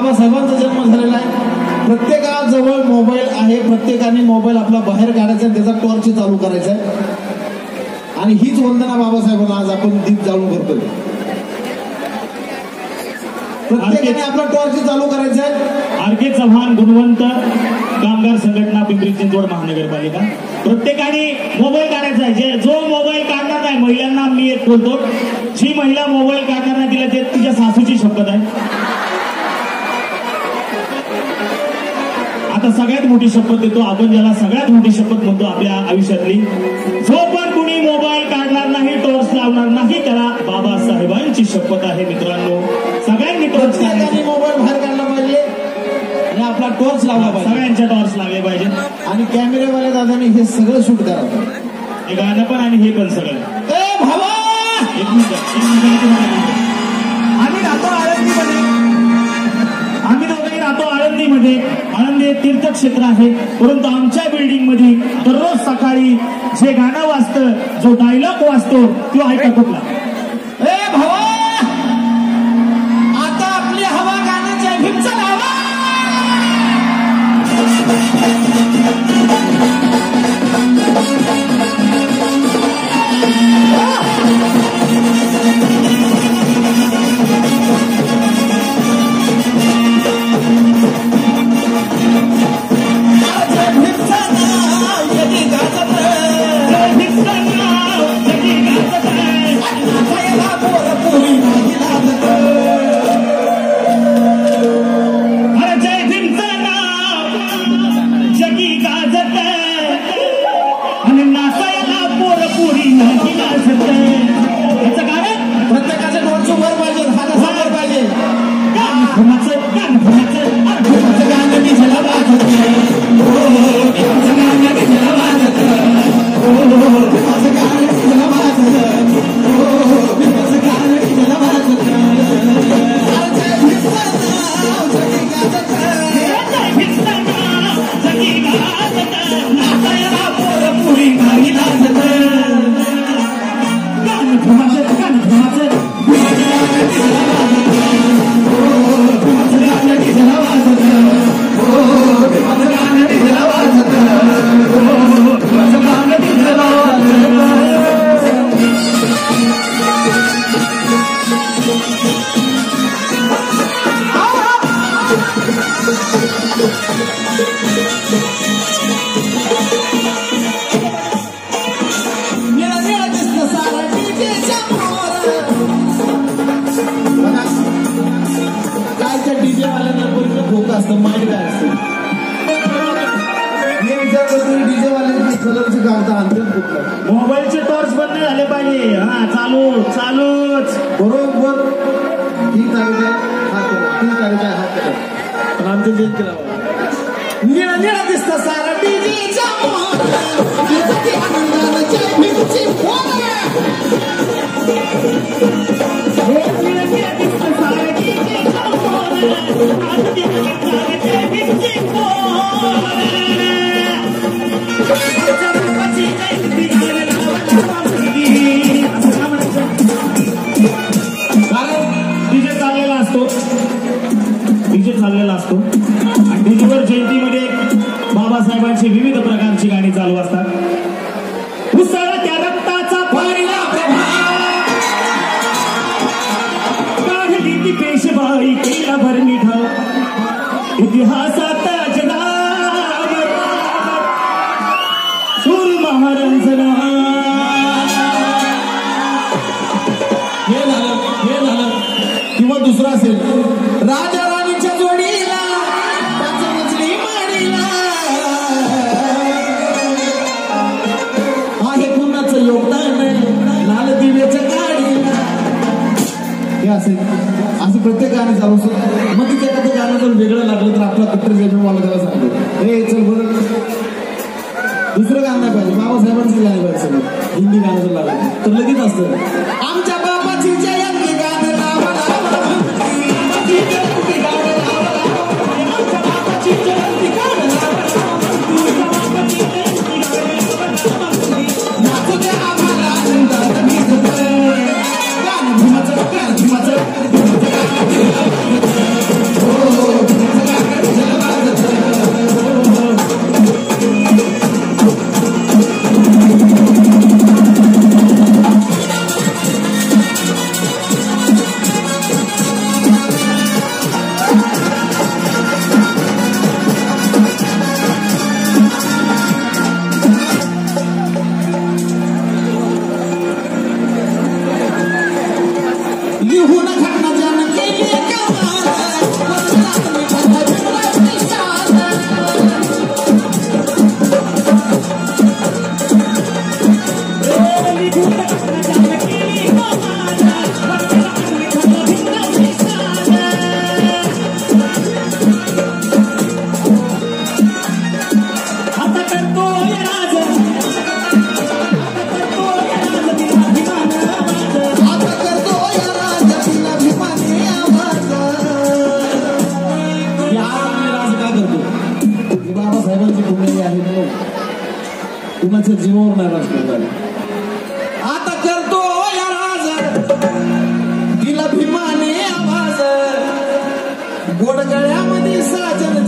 बाबासाहेबांचा जन्म झालेला आहे. प्रत्येकाजवळ मोबाईल आहे. प्रत्येकाने मोबाईल आपला बाहेर काढायचा आणि त्याचा टॉर्च चालू करायचा आहे. आणि हीच वंदना बाबासाहेबांना आज आपण दीप जाळून करतोय. प्रत्येकाने आपला टॉर्च चालू करायचा आहे. आर के चव्हाण गुणवंत कामगार संघटना पिंपरी चिंचवड महानगरपालिका. प्रत्येकाने मोबाईल काढायचा आहे. जो मोबाईल काढणार नाही महिलांना मी एक बोलतो. जी महिला मोबाईल सगळ्यात मोठी शपथ देतो. आपण ज्याला सगळ्यात मोठी शपथ म्हणतो आपल्या आयुष्यातली. जो पण कुणी मोबाईल काढणार नाही टॉर्च लावणार नाही त्याला बाबासाहेबांची शपथ आहे मित्रांनो. सगळ्यांनी टॉर्च मोबाईल बाहेर काढला पाहिजे. आणि आपला टॉर्च लावला पाहिजे. सगळ्यांच्या टॉर्च लागले पाहिजे. आणि कॅमेरेवाल्या दादाने हे सगळं शूट करा. हे गाणं पण आणि हे पण सगळं. ए भावा! एक मिनिट. राहतो आळंदीमध्ये आम्ही दोघंही राहतो आळंदीमध्ये. आळंदी हे तीर्थक्षेत्र आहे. परंतु आमच्या बिल्डिंगमध्ये दररोज सकाळी जे गाणं वाजतं जो डायलॉग वाजतो तो ऐका कुठला? ए भावा! आता आपली हवा गाण्याच्या भीमचा लावा निळा कलरची काढता आणतात कुठलं? मोबाईलचे टॉर्च बंद झाले पाहिजे. हा चालू चालूच. बरोबर. ही तारीख आहे हा करा ही तारीख आहे हा करा पण आमचं जे केलं. निळा निळा दिसतं सारा. डीजेची आनंदानं जय बाबासाहेबांची विविध प्रकारची गाणी चालू असतात. रक्ताचा काढली ती केला भर मिठा इतिहासात जगावर सूर महारांजना प्रत्येक जाऊन चालू मग तिचं एखादं गाणं जर वेगळं लागलं तर आपला कट्टर जमीन मला त्याला सांगतो हे चल बरं. दुसरं गाणं नाही पाहिजे. बाबासाहेबांचं गाणं पाहिजे. हिंदी गाणं जर लागलं तर लगेच असतं. आमच्या आम्हाला साहेबांची आली नाही. कुणाच्या जीवावर नाराज राजकारण आता करतो या भीमाने आवाज गोडगळ्यामध्ये साजन